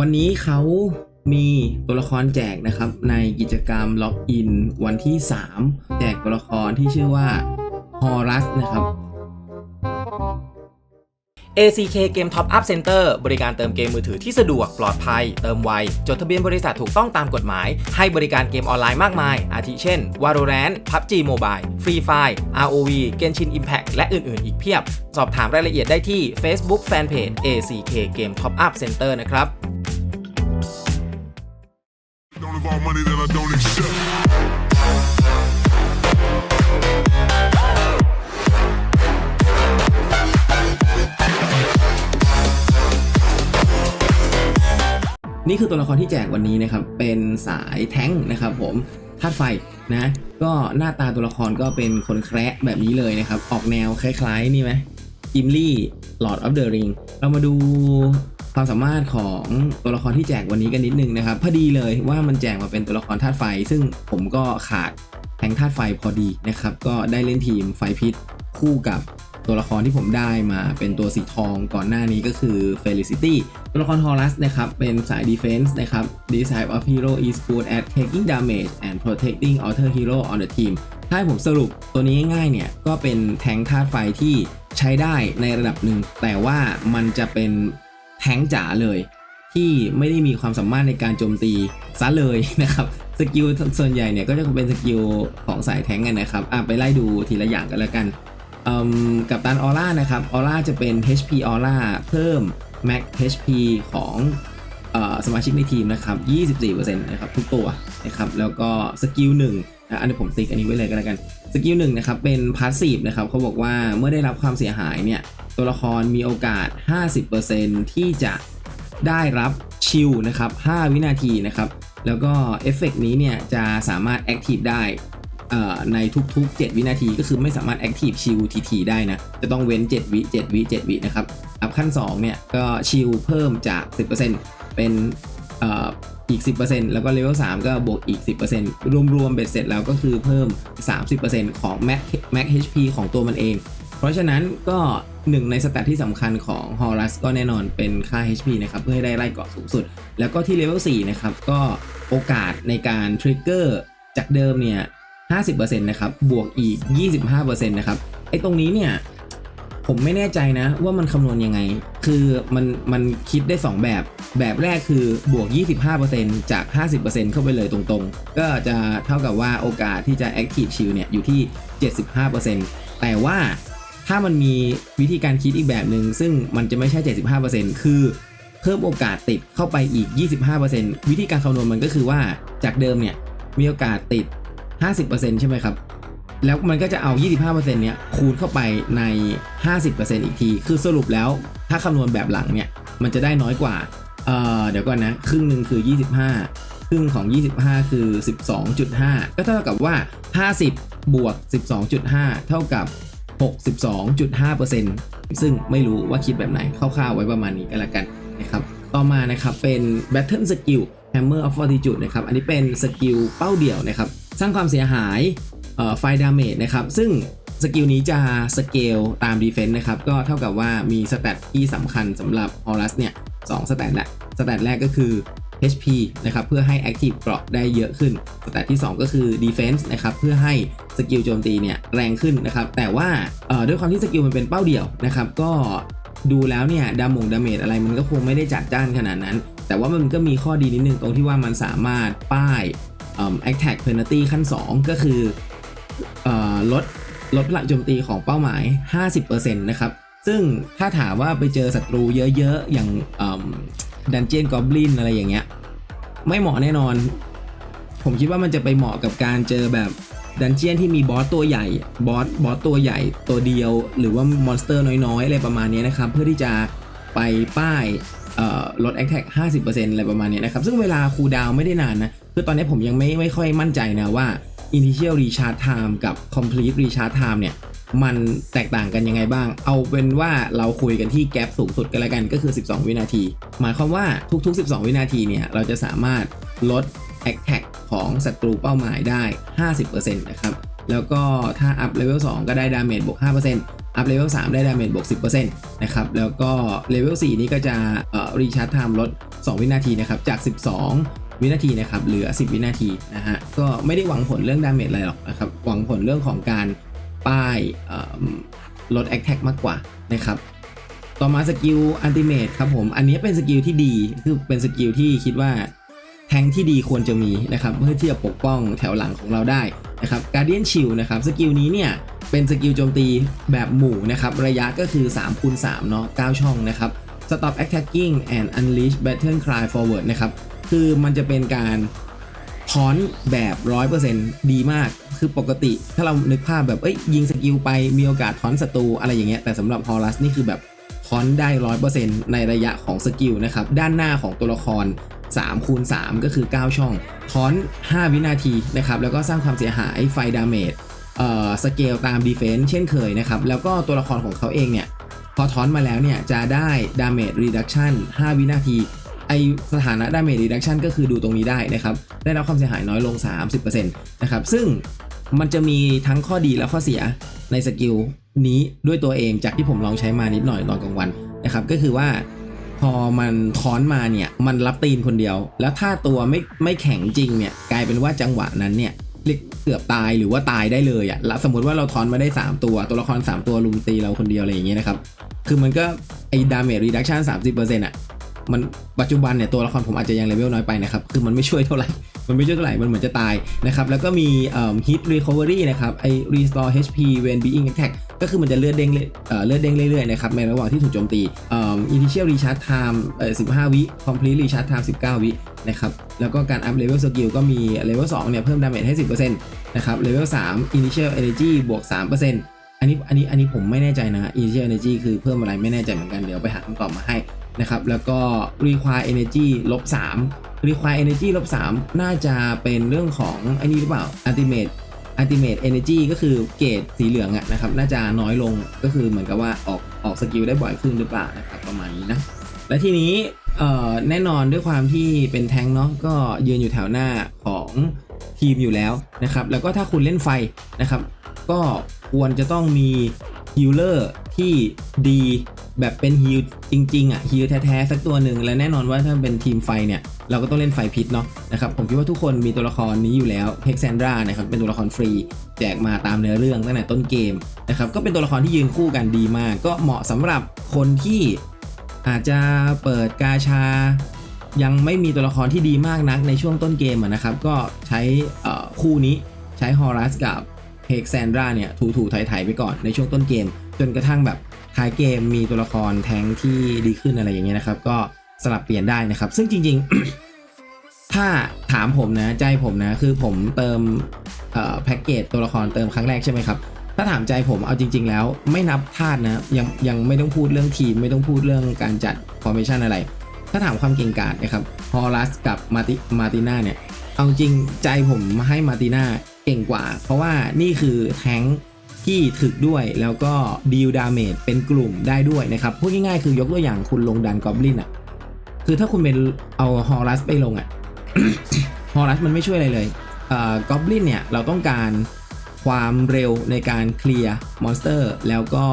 วันนี้เขามีตัวละครแจกนะครับ ในกิจกรรมล็อกอินวันที่ 3 แจกตัวละครที่ชื่อว่าฮอรัสนะครับ ACK Game Top Up Center บริการเติมเกมมือถือที่สะดวกปลอดภัย เติมไว จดทะเบียนบริษัทถูกต้องตามกฎหมาย ให้บริการเกมออนไลน์มากมาย อาทิเช่น Valorant PUBG Mobile Free Fire ROV Genshin Impact และอื่น ๆ อีกเพียบ สอบถามรายละเอียดได้ที่ Facebook Fanpage ACK Game Top Up Center นะครับ Don't involve money that I don't accept. นี่คือตัวละครที่แจกวันนี้นะครับ เป็นสายแท้งนะครับผมธาตุไฟนะ ก็หน้าตาตัวละครก็เป็นคนแคระแบบนี้เลยนะครับ ออกแนวคล้ายๆ นี่ไหมกิมลี่ Lord of the Ring เรามาดู ความสามารถของตัวละครที่แจกวันนี้กันนิดนึงนะครับพอดีเลยว่ามันแจกมาเป็นตัวละครธาตุไฟ ซึ่งผมก็ขาดแทงธาตุไฟพอดีนะครับ ก็ได้เล่นทีมไฟพิษคู่กับตัวละครที่ผมได้มาเป็นตัวสีทองก่อนหน้านี้ก็คือ Felicity ตัวละคร Horus นะครับ เป็นสาย Defense นะครับ This type of hero is good at taking damage and protecting other hero on the team ถ้าให้ผมสรุปตัวนี้ง่ายๆเนี่ย ก็เป็นแทงธาตุไฟที่ใช้ได้ในระดับหนึ่ง แต่ว่ามันจะเป็น แทงจ๋าเลย ที่ไม่ได้มีความสามารถในการโจมตีซะเลยนะครับสกิลส่วนใหญ่เนี่ยก็จะเป็นสกิลของสายแทงกันนะครับอะไปไล่ดูทีละอย่างกันแล้วกันกับตันออร่านะครับออร่าจะเป็น HP ออร่าเพิ่ม Max HP ของอสมาชิกในทีมนะครับ 24%นะครับทุกตัวนะครับแล้วก็สกิลหนึ่งอันนี้ผมติ๊กอันนี้ไว้เลยก็แล้วกัน สกิลหนึ่งนะครับเป็นพาสซีฟนะครับเขาบอกว่าเมื่อได้รับความเสียหายเนี่ย ตัวละครมีโอกาส 50%ที่จะได้รับชิลนะครับ 5 วินาทีนะครับ แล้วก็เอฟเฟกต์นี้เนี่ยจะสามารถแอคทีฟได้ในทุกๆ 7 วินาทีก็คือไม่สามารถ Active ชิลทีทีได้นะ จะต้องเว้น 7 วิ 7 วิ 7 วินะครับ อัพขั้น 2 เนี่ย ก็ชิลเพิ่มจาก 10%เป็นอีก 10%แล้วก็เลเวล3ก็บวกอีก 10%รวมๆเบ็ดเสร็จแล้วก็คือเพิ่ม 30%ของ Max Max HP ของตัวมันเอง เพราะฉะนั้นก็หนึ่งในสแตทที่สำคัญของ Horus ก็แน่นอนเป็นค่า HP นะครับ เพื่อให้ได้ไล่เกาะสูงสุด แล้วก็ที่เลเวล4นะครับ ก็โอกาสในการทริกเกอร์จากเดิมเนี่ย 50%นะครับ บวกอีก 25%นะครับไอ้ตรงนี้เนี่ย ผมไม่แน่ใจนะว่ามันคำนวณยังไง คือมันมันคิดได้ 2 แบบ แบบแรกคือบวก 25%จาก 50%เข้าไปเลยตรงๆ ก็จะเท่ากับว่าโอกาสที่จะ Active Shield เนี่ยอยู่ที่ 75%แต่ว่า ถ้ามันมีวิธีการคิดอีกแบบหนึ่งซึ่งมันจะไม่ใช่ 75%คือเพิ่มโอกาสติดเข้าไปอีก 25%วิธีการคำนวณมันก็คือว่าจากเดิมเนี่ยมีโอกาสติด 50%ใช่ไหมครับ แล้วมันก็จะเอา 25%เนี้ยคูณเข้าไปใน 50%อีกที คือสรุปแล้วถ้าคำนวณแบบหลังเนี่ยมันจะได้น้อยกว่าเอ่อเดี๋ยวก่อนนะ ครึ่งหนึ่งคือ 25 ครึ่งของ 25 คือ 12.5 ก็เท่ากับว่า 50 บวก 12.5 เท่ากับ 62.5%ซึ่งไม่รู้ว่าคิดแบบไหนคร่าวๆไว้ประมาณนี้ก็แล้วกันนะครับ ต่อมานะครับเป็น Battle Skill Hammer of Fortitude นะครับ อันนี้เป็นสกิลเป้าเดี่ยวนะครับ สร้างความเสียหายไฟดาเมจนะครับ ซึ่งสกิลนี้จะสเกลตาม Defense นะครับ ก็เท่ากับว่ามีสแตทที่สำคัญสำหรับ Horus เนี่ยสองสแตทแหละสแตทแรกก็คือ HP นะครับเพื่อให้ Active เกราะได้เยอะขึ้น แตทที่ 2 ก็คือ Defense นะครับเพื่อให้สกิลโจมตีเนี่ยแรงขึ้นนะครับแต่ว่าเอ่อด้วยความที่สกิลมันเป็นเป้าเดี่ยวนะครับก็ดูแล้วเนี่ยดามงดาเมจอะไรมันก็คงไม่ได้จัดจ้านขนาดนั้น แต่ว่ามันก็มีข้อดีนิดนึงตรงที่ว่ามันสามารถป้ายเอ่อ attack penalty ขั้น 2 ก็คืออลดลดพลังโจมตีของเป้าหมาย 50%นะครับซึ่งถ้าถามว่าไปเจอศัตรูเยอะๆ อย่าง ดันเจียนกอบลินอะไรอย่างเงี้ย ไม่เหมาะแน่นอน ผมคิดว่ามันจะไปเหมาะกับการเจอแบบดันเจียนที่มีบอสตัวใหญ่ บอส บอสตัวใหญ่ตัวเดียว หรือว่ามอนสเตอร์น้อยๆ อะไรประมาณนี้นะครับ เพื่อที่จะไปป้ายเอ่อลดแอคแท็ก50%อะไรประมาณนี้นะครับ ซึ่งเวลาคูดาวไม่ได้นานนะ คือตอนนี้ผมยังไม่ไม่ค่อยมั่นใจนะว่า Initial Recharge Time กับ Complete Recharge Time เนี่ย มันแตกต่างกันยังไงบ้าง เอาเป็นว่าเราคุยกันที่แกลบสูงสุดกันล้วกันก็คือ 12 วินาที หมายความว่าทุกๆ 12 วินาทีเนี่ยเราจะสามารถลด Attack ของศัตรูเป้าหมายได้ 50%นะครับ แล้วก็ถ้าอัพเลเวล2ก็ได้ดาเมจบวก 5%อัพเลเวล3ได้ดาเมจบวก 10%นะครับ แล้วก็เลเวล4นี้ก็จะเอ่อรีชาร์จไทม์ลด 2 วินาทีนะครับ จาก 12 วินาทีนะครับ เหลือ 10 วินาทีนะฮะ ก็ไม่ได้หวังผลเรื่องดาเมจอะไรหรอกนะครับ หวังผลเรื่องของการ ป้ายลดแอคแท็กมากกว่านะครับต่อมาสกิลอันติเมตครับผม อันนี้เป็นสกิลที่ดีคือเป็นสกิลที่คิดว่าแทงที่ดีควรจะมีนะครับเพื่อที่จะปกป้องแถวหลังของเราได้นะครับ Guardian Shield นะครับสกิลนี้เนี่ยเป็นสกิลโจมตีแบบหมู่นะครับระยะก็คือ3คูณ3เนาะ9ช่องนะครับ Stop attacking and unleash battle cry forward นะครับคือมันจะเป็นการ ทอนแบบ100%ดีมาก คือปกติถ้าเรานึกภาพแบบ เอ้ยยิงสกิลไปมีโอกาสทอนศัตรูอะไรอย่างเงี้ย แต่สำหรับฮอรัสนี่คือแบบทอนได้100%ในระยะของสกิลนะครับ ด้านหน้าของตัวละคร3คูณ3ก็คือ 9 ช่องทอน 5 วินาทีนะครับ แล้วก็สร้างความเสียหายไฟดาเมจเอ่อสเกลตามดีเฟน s ์เช่นเคยนะครับ แล้วก็ตัวละครของเขาเองเนี่ย พอทอนมาแล้วเนี่ย จะได้ดาเมจรีดักชัน5วินาที ไอสถานะดาเมจรีดักชันก็คือดูตรงนี้ได้นะครับ ได้รับความเสียหายน้อยลง 30%นะครับ ซึ่งมันจะมีทั้งข้อดีและข้อเสียในสกิลนี้ด้วยตัวเองจากที่ผมลองใช้มานิดหน่อยตอนกลางวันนะครับ ก็คือว่าพอมันทอนมาเนี่ย มันรับตีนคนเดียว แล้วถ้าตัวไม่ไม่แข็งจริงเนี่ย กลายเป็นว่าจังหวะนั้นเนี่ยเกเกือบตายหรือว่าตายได้เลยอะ่ะแล้วสมมติว่าเราทอนมาได้ 3 ตัว ตัวละคร 3 ตัวลุมตีเราคนเดียวอะไรอย่างเงี้ยนะครับ คือมันก็ไอ้ดาเมจรีดักชัน30%อะ มันปัจจุบันเนี่ยตัวละครผมอาจจะยังเลเวลน้อยไปนะครับคือมันไม่ช่วยเท่าไหร่มันไม่ช่วยเท่าไหร่มันเหมือนจะตายนะครับแล้วก็มีเอ่อ hit recovery นะครับไอ้ restore HP when being attack ก็คือมันจะเลือดเด้งเลือดเด้งเรื่อยๆนะครับในระหว่างที่ถูกโจมตีอ่อ initial recharge time เอ่อ15 วิ complete recharge time 19 วินะครับแล้วก็การ up level skill ก็มี level 2เนี่ยเพิ่ม damage ให้ 10%นะครับ level 3 initial energy บวก 3%อันนี้อันนี้อันนี้ผมไม่แน่ใจนะ initial energy คือเพิ่มอะไรไม่แน่ใจเหมือนกันเดี๋ยวไปหาคำตอบมาให้ นะครับ แล้วก็ require energy ลบ3 require energy ลบ3น่าจะเป็นเรื่องของไอ้นี่หรือเปล่า ultimate ultimate energy ก็คือเกรดสีเหลืองอะนะครับ น่าจะน้อยลงก็คือเหมือนกับว่าออกออกสกิลได้บ่อยขึ้นหรือเปล่านะครับประมาณนี้นะ และทีนี้แน่นอนด้วยความที่เป็นแทงเนาะก็ยืนอยู่แถวหน้าของทีมอยู่แล้วนะครับ แล้วก็ถ้าคุณเล่นไฟนะครับ ก็ควรจะต้องมีฮิลเลอร์ที่ดี แบบเป็นฮิลจริงๆอะฮิลแท้ๆสักตัวหนึ่งและแน่นอนว่าถ้าเป็นทีมไฟเนี่ย เราก็ต้องเล่นไฟพิษเนาะนะครับผมคิดว่าทุกคนมีตัวละครนี้อยู่แล้วเฮกแซนดรานะครับเป็นตัวละครฟรี แจกมาตามเนื้อเรื่องตั้งแต่ต้นเกมนะครับก็เป็นตัวละครที่ยืนคู่กันดีมาก ก็เหมาะสำหรับคนที่อาจจะเปิดกาชา ยังไม่มีตัวละครที่ดีมากนักในช่วงต้นเกมะนะครับก็ใช้คู่นี้ใช้ฮอรัสกับ เฮกแซนดราเนี่ยถูถูๆไถๆไปก่อนในช่วงต้นเกม จนกระทั่งแบบท้ายเกมมีตัวละครแทงที่ดีขึ้นอะไรอย่างเงี้ยนะครับ ก็สลับเปลี่ยนได้นะครับ ซึ่งจริง ๆ ถ้าถามผมนะใจผมนะคือผมเติมแพ็กเกจตัวละครเติมครั้งแรกใช่ไหมครับถ้าถามใจผมเอาจริง ๆ แล้วไม่นับธาตุนะยังยังไม่ต้องพูดเรื่องทีม ไม่ต้องพูดเรื่องการจัดฟอร์เมชันอะไร ถ้าถามความเก่งกาจนะครับฮอรัสกับมาติมาติน่าเนี่ย เอาจริงใจผมให้มาติน่าเก่งกว่า เพราะว่านี่คือแทงที่ถึกด้วยแล้วก็ดีลดาเมจเป็นกลุ่มได้ด้วยนะครับพูดง่ายๆคือยกตัวอย่างคุณลงดันกอบลินอะ คือถ้าคุณเป็นเอาฮอรัสไปลงอะฮอรัสมันไม่ช่วยอะไรเลยเอ่อกอบลินเนี่ยเราต้องการความเร็วในการเคลียร์มอนสเตอร์แล้วก็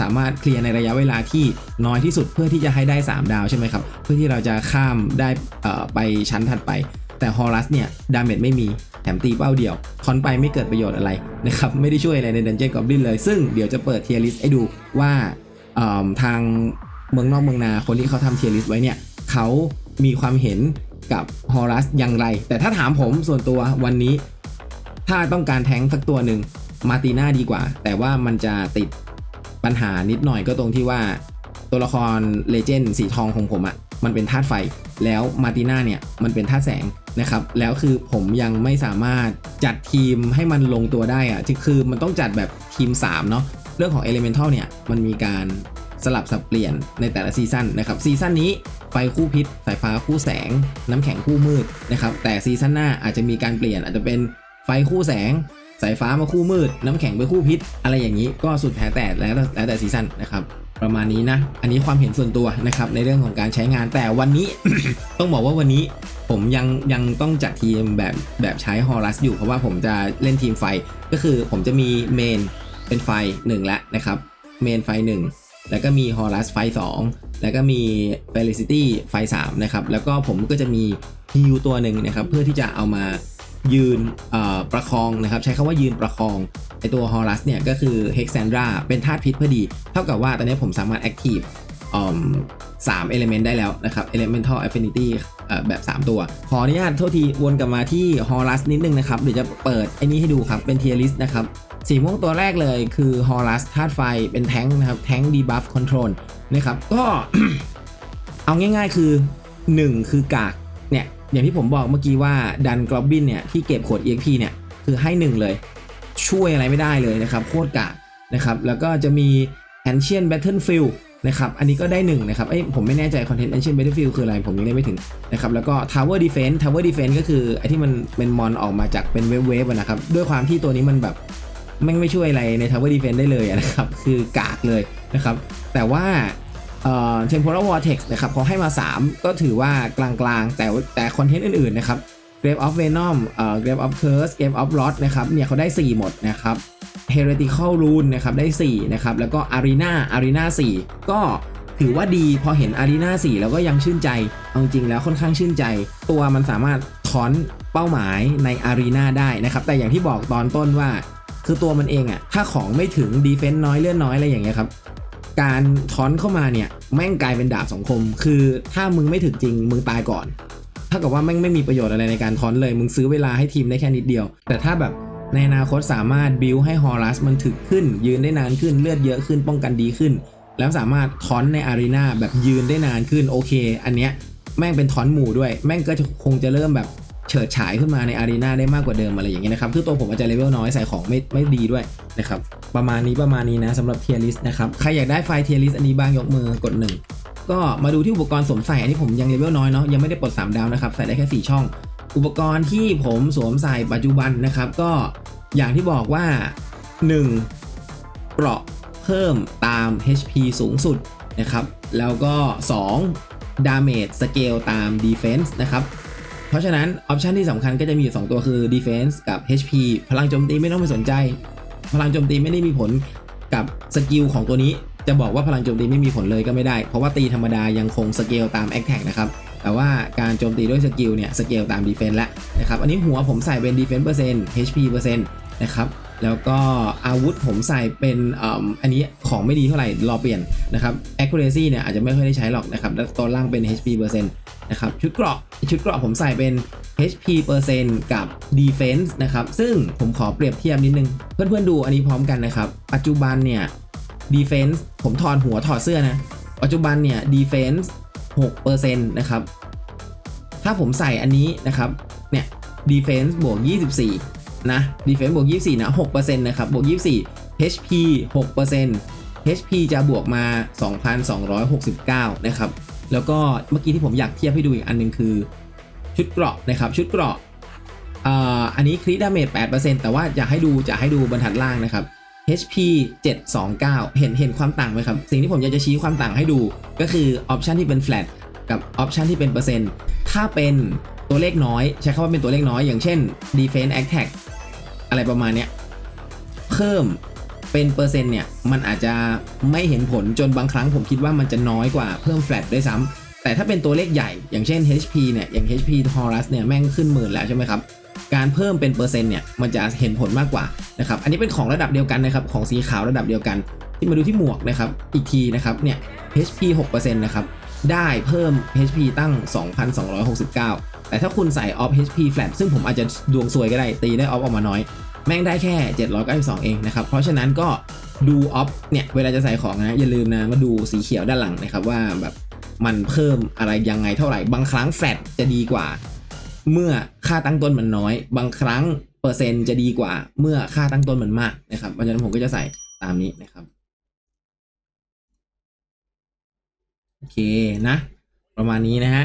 สามารถเคลียร์ในระยะเวลาที่น้อยที่สุดเพื่อที่จะให้ได้ 3 ดาวใช่ไหมครับ เพื่อที่เราจะข้ามได้อ่อไปชั้นถัดไป แต่ฮอรัสเนี่ยดาเมจไม่มีแถมตีเป้าเดียว คอนไปไม่เกิดประโยชน์อะไรนะครับ ไม่ได้ช่วยอะไรในดันเจี้ยนกอบลินเลย ซึ่งเดี๋ยวจะเปิดเทียริสให้ดูว่าทางเมืองนอกเมืองนาคนที่เขาทำเทียริสไว้เนี่ยเขามีความเห็นกับฮอรัสอย่างไร แต่ถ้าถามผมส่วนตัววันนี้ ถ้าต้องการแทงสักตัวหนึ่งมาตีน่าดีกว่า แต่ว่ามันจะติดปัญหานิดหน่อยก็ตรงที่ว่าตัวละครเลเจนด์สีทองของผมอะ มันเป็นธาตุไฟ แล้วมาตีน่าเนี่ยมันเป็นธาตุแสงนะครับ แล้วคือผมยังไม่สามารถจัดทีมให้มันลงตัวได้อะคือมันต้องจัดแบบทีม 3 เนาะเรื่องของ Elemental เนี่ยมันมีการสลับสับเปลี่ยนในแต่ละซีซั่นนะครับซีซั่นนี้ไฟคู่พิษ สายฟ้าคู่แสง น้ำแข็งคู่มืดนะครับแต่ซีซั่นหน้าอาจจะมีการเปลี่ยนอาจจะเป็นไฟคู่แสง สายฟ้ามาคู่มืด น้ำแข็งไปคู่พิษ อะไรอย่างนี้ก็สุดแท้แต่แล้วแล้วแต่ซีซั่นนะครับ ประมาณนี้นะ อันนี้ความเห็นส่วนตัวนะครับในเรื่องของการใช้งานแต่วันนี้ ต้องบอกว่าวันนี้ผมยังยังต้องจัดทีมแบบแบบใช้ฮอรัสอยู่เพราะว่าผมจะเล่นทีมไฟ ก็คือผมจะมีเมนเป็นไฟหนึ่งแล้วนะครับเมนไฟหนึ่งแล้วก็มีฮอรัสไฟสองแล้วก็มีเฟลิซิตี้ไฟสามนะครับ แล้วก็ผมก็จะมีฮิวตัวหนึ่งนะครับ เพื่อที่จะเอามา ยืนประคองนะครับใช้คำว่ายืนประคองไอตัวฮอรัสเนี่ยก็คือเฮกซนดราเป็นธาตุพิษพอดี เท่ากับว่าตอนนี้ผมสามารถแอคทีฟสามเอลิเมนต์ได้แล้วนะครับ elemental affinity เอ่อแบบ 3 ตัว ขออนุญาตโทษทีวนกลับมาที่ฮอรัสนิดนึงนะครับเดี๋ยวจะเปิดไอ้นี้ให้ดูครับเป็นเทียริสนะครับสีม่วงตัวแรกเลยคือฮอรัสธาตุไฟเป็นแท้งนะครับแท้งดีบัฟคอนโทรลนะครับก็เอาง่ายๆคือ 1 คือกาก อย่างที่ผมบอกเมื่อกี้ว่าดันกรอบบินเนี่ยที่เก็บขวด EXP เนี่ยคือให้1เลย ช่วยอะไรไม่ได้เลยนะครับโคตรกากนะครับแล้วก็จะมี Ancient Battlefield นะครับอันนี้ก็ได้1นะครับเอ้ยผมไม่แน่ใจคอนเทนต์ Ancient Battlefield คืออะไรผมยังได้ไม่ถึงนะครับแล้วก็ Tower Defense Tower Defense ก็คือไอ้ที่มันเป็นมอนออกมาจากเป็นเวฟเวฟๆนะครับด้วยความที่ตัวนี้มันแบบแม่ไม่ช่วยอะไรใน Tower Defense ได้เลยนะครับคือกากเลยนะครับแต่ว่า เอ่อ Temporal Vortex นะครับเขาให้มา 3 ก็ถือว่ากลางๆ แต่แต่คอนเทนต์อื่นๆนะครับ Grave of Venom เอ่อ Grave of Curse Grave of Wrath นะครับเนี่ยเขาได้ 4 หมดนะครับ Heretical Rune นะครับได้ 4 นะครับ แล้วก็ Arena Arena 4 ก็ถือว่าดีพอเห็น Arena 4 แล้วก็ยังชื่นใจ เอาจริงแล้วค่อนข้างชื่นใจ ตัวมันสามารถทอนเป้าหมายใน Arena ได้นะครับ แต่อย่างที่บอกตอนต้นว่า คือตัวมันเองอะถ้าของไม่ถึง Defense น้อยเลื่อนน้อยอะไรอย่างเงี้ยครับ การทอนเข้ามาเนี่ยแม่งกลายเป็นดาบสองคม คือถ้ามึงไม่ถึงจริงมึงตายก่อนเท่ากับว่าแม่งไม่มีประโยชน์อะไรในการทอนเลย มึงซื้อเวลาให้ทีมได้แค่นิดเดียว แต่ถ้าแบบในอนาคตสามารถบิวให้ฮอรัสมันถึกขึ้น ยืนได้นานขึ้นเลือดเยอะขึ้นป้องกันดีขึ้น แล้วสามารถทอนในอารีนาแบบยืนได้นานขึ้นโอเค อันเนี้ยแม่งเป็นทอนหมู่ด้วย แม่งก็จะคงจะเริ่มแบบเฉิดฉายขึ้นมาในอารีนาได้มากกว่าเดิมอะไรอย่างเงี้ยนะครับ คือตัวผมอาจจะเลเวลน้อยใส่ของไม่ไม่ดีด้วยนะครับ ประมาณนี้ประมาณนี้นะสำหรับเทียริสนะครับ ใครอยากได้ไฟล์เทียริสอันนี้บ้างยกมือกดหนึ่งก็มาดูที่อุปกรณ์สวมใส่อันนี้ผมยังเลเวลน้อยเนาะยังไม่ได้ปลด3 ดาวนะครับ ใส่ได้แค่ 4 ช่อง อุปกรณ์ที่ผมสวมใส่ปัจจุบันนะครับ ก็อย่างที่บอกว่า 1. เกราะเพิ่มตาม HP สูงสุดนะครับ แล้วก็ 2. Damage Scale ตาม Defense นะครับเพราะฉะนั้นออปชันที่สำคัญก็จะมีอยู่ 2 ตัวคือ Defense กับ HP พลังโจมตีไม่ต้องไปสนใจ พลังโจมตีไม่ได้มีผลกับสกิลของตัวนี้ จะบอกว่าพลังโจมตีไม่มีผลเลยก็ไม่ได้ เพราะว่าตีธรรมดายังคงสเกลตามแอคแท็กนะครับ แต่ว่าการโจมตีด้วยสกิลเนี่ยสเกลตามดีเฟนต์แล้วนะครับ อันนี้หัวผมใส่เป็นดีเฟนต์เปอร์เซ็นต์ HP เปอร์เซ็นต์นะครับ แล้วก็อาวุธผมใส่เป็นอันนี้ของไม่ดีเท่าไหร่ รอเปลี่ยนนะครับ accuracy เนี่ยอาจจะไม่ค่อยได้ใช้หรอกนะครับแล้วตัวล่างเป็น HP เปอร์เซ็นต์นะครับชุดเกราะชุดเกราะผมใส่เป็น HP เปอร์เซ็นต์กับ Defense นะครับซึ่งผมขอเปรียบเทียบนิดนึง เพื่อนๆดูอันนี้พร้อมกันนะครับ ปัจจุบันเนี่ย Defense ผมถอดหัวถอดเสื้อนะ ปัจจุบันเนี่ย Defense 6%นะครับถ้าผมใส่อันนี้นะครับเนี่ย Defense บวก 24 นะ Defense บวก 24 นะ 6%นะครับ บวก 24 HP 6% HP จะบวกมา 2,269 นะครับ แล้วก็เมื่อกี้ที่ผมอยากเทียบให้ดูอีกอันหนึงคือ ชุดเกราะนะครับ ชุดเกราะอ,อันนี้คริดาเมจ8%แต่ว่าอยากให้ดูจะให้ดูบรรทัดล่างนะครับ HP 729 เห็นเห็นความต่างไหมครับ สิ่งที่ผมอยากจะชี้ความต่างให้ดู ก็คือออปชันที่เป็น flat กับออปชันที่เป็นเปอร์เซ็นต์ ถ้าเป็นตัวเลขน้อย ใช้คำว่าเป็นตัวเลขน้อย อย่างเช่น defense attack อะไรประมาณเนี้ยเพิ่มเป็นเปอร์เซ็นต์เนี่ยมันอาจจะไม่เห็นผลจนบางครั้งผมคิดว่ามันจะน้อยกว่าเพิ่ม flat ด้วยซ้ำแต่ถ้าเป็นตัวเลขใหญ่ อย่างเช่น HP เนี่ยอย่าง HP Taurus เนี่ยแม่งขึ้นหมื่นแล้วใช่ไหมครับการเพิ่มเป็นเปอร์เซ็นต์เนี่ยมันจะเห็นผลมากกว่านะครับอันนี้เป็นของระดับเดียวกันนะครับของสีขาวระดับเดียวกัน ที่มาดูที่หมวกนะครับอีกทีนะครับเนี่ย HP 6%นะครับได้เพิ่ม HP ตั้ง 2,269 แต่ถ้าคุณใส่ off HP flat ซึ่งผมอาจจะดวงซวยก็ได้ตีได้ off ออกมาน้อย แม่งได้แค่ 792 เองนะครับ เพราะฉะนั้นก็ดู off เนี่ยเวลาจะใส่ของนะอย่าลืมนะมาดูสีเขียวด้านหลังนะครับว่าแบบมันเพิ่มอะไรยังไงเท่าไหร่ บางครั้ง flat จะดีกว่า เมื่อค่าตั้งต้นมันน้อย บางครั้งเปอร์เซ็นต์จะดีกว่า เมื่อค่าตั้งต้นมันมากนะครับเพราะฉะนั้นผมก็จะใส่ตามนี้นะครับโอเคนะ ประมาณนี้นะฮะ